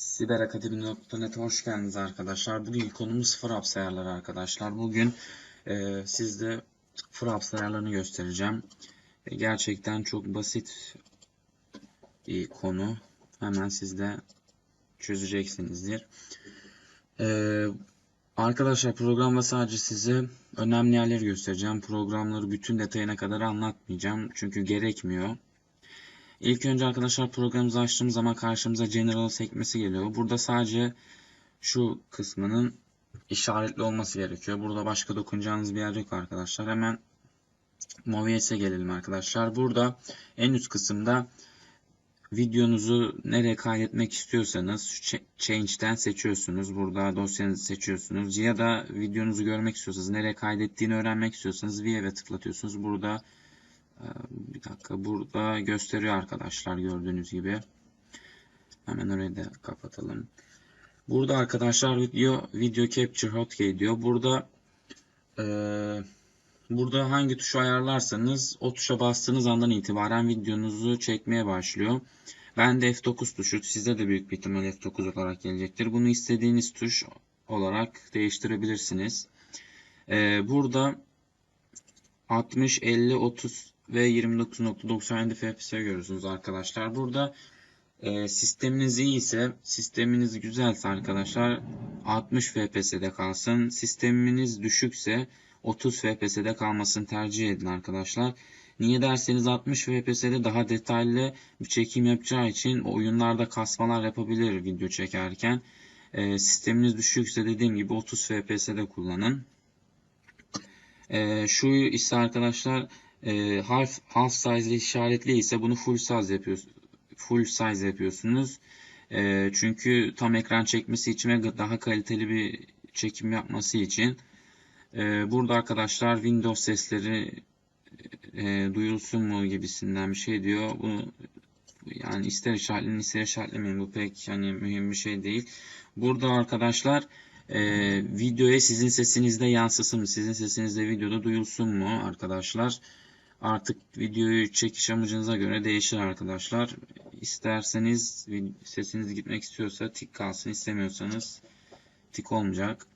Siberakademi.net'e hoş geldiniz arkadaşlar. Bugün konumuz Fraps ayarları arkadaşlar. Bugün e, sizde Fraps ayarlarını göstereceğim. E, gerçekten çok basit bir konu. Hemen siz de çözeceksinizdir. E, arkadaşlar programda sadece size önemli yerleri göstereceğim. Programları bütün detayına kadar anlatmayacağım. Çünkü gerekmiyor. İlk önce arkadaşlar programımızı açtığımız zaman karşımıza General sekmesi geliyor. Burada sadece şu kısmının işaretli olması gerekiyor. Burada başka dokunacağınız bir yer yok arkadaşlar. Hemen Movies'e gelelim arkadaşlar. Burada en üst kısımda videonuzu nereye kaydetmek istiyorsanız Change'den seçiyorsunuz. Burada dosyanızı seçiyorsunuz. Ya da videonuzu görmek istiyorsanız, nereye kaydettiğini öğrenmek istiyorsanız View'e tıklatıyorsunuz. Burada bir dakika burada gösteriyor arkadaşlar gördüğünüz gibi. Hemen orayı da kapatalım. Burada arkadaşlar video video capture hotkey diyor. Burada e, burada hangi tuşu ayarlarsanız o tuşa bastığınız andan itibaren videonuzu çekmeye başlıyor. Ben de F9 tuşu size de büyük bir ihtimal F9 olarak gelecektir. Bunu istediğiniz tuş olarak değiştirebilirsiniz. E, burada 60 50 30 ve 29.97 FPS görüyorsunuz arkadaşlar. Burada e, sisteminiz iyi ise, sisteminiz güzelse arkadaşlar 60 FPS'de kalsın. Sisteminiz düşükse 30 FPS'de kalmasını tercih edin arkadaşlar. Niye derseniz 60 FPS'de daha detaylı bir çekim yapacağı için oyunlarda kasmalar yapabilir video çekerken. E, sisteminiz düşükse dediğim gibi 30 FPS'de kullanın. E, şu ise arkadaşlar e, half, half size işaretli ise bunu full size yapıyorsunuz. Full size yapıyorsunuz. E, çünkü tam ekran çekmesi için ve daha kaliteli bir çekim yapması için. E, burada arkadaşlar Windows sesleri e, duyulsun mu gibisinden bir şey diyor. Bunu yani ister işaretleyin ister işaretlemeyin bu pek yani mühim bir şey değil. Burada arkadaşlar e, videoya sizin sesinizde yansısın mı? Sizin sesinizde videoda duyulsun mu arkadaşlar? Artık videoyu çekiş amacınıza göre değişir arkadaşlar. İsterseniz sesiniz gitmek istiyorsa tik kalsın. istemiyorsanız tik olmayacak.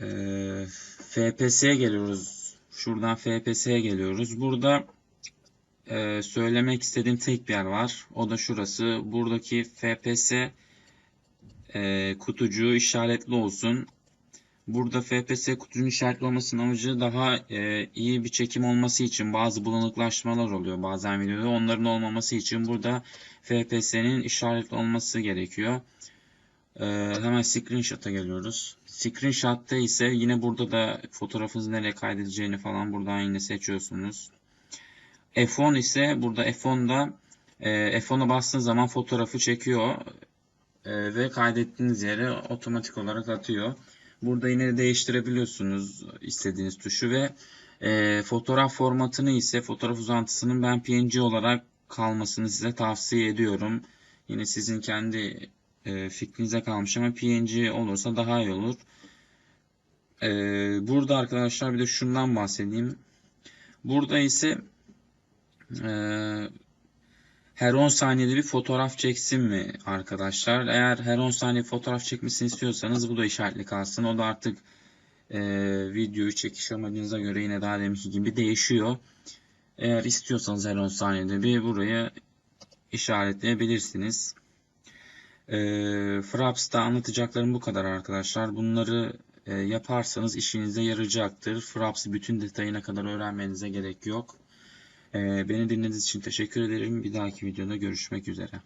Ee, FPS'ye geliyoruz. Şuradan FPS'ye geliyoruz. Burada e, söylemek istediğim tek bir yer var. O da şurası. Buradaki FPS e, kutucuğu işaretli olsun. Burada FPS kutunun işaretli olmasının amacı daha e, iyi bir çekim olması için bazı bulanıklaşmalar oluyor bazen videoda. Onların olmaması için burada FPS'nin işaretli olması gerekiyor. E, hemen screenshot'a geliyoruz. Screenshot'ta ise yine burada da fotoğrafınızı nereye kaydedeceğini falan buradan yine seçiyorsunuz. F10 ise burada F10'da e, F10'a bastığınız zaman fotoğrafı çekiyor e, ve kaydettiğiniz yere otomatik olarak atıyor. Burada yine değiştirebiliyorsunuz istediğiniz tuşu ve e, fotoğraf formatını ise fotoğraf uzantısının ben PNG olarak kalmasını size tavsiye ediyorum. Yine sizin kendi e, fikrinize kalmış ama PNG olursa daha iyi olur. E, burada arkadaşlar bir de şundan bahsedeyim. Burada ise e, her 10 saniyede bir fotoğraf çeksin mi arkadaşlar? Eğer her 10 saniye fotoğraf çekmesini istiyorsanız bu da işaretli kalsın. O da artık e, videoyu çekiş amacınıza göre yine daha deminki gibi değişiyor. Eğer istiyorsanız her 10 saniyede bir buraya işaretleyebilirsiniz. E, Fraps'ta anlatacaklarım bu kadar arkadaşlar. Bunları e, yaparsanız işinize yarayacaktır. Fraps'ı bütün detayına kadar öğrenmenize gerek yok. Ee, beni dinlediğiniz için teşekkür ederim. Bir dahaki videoda görüşmek üzere.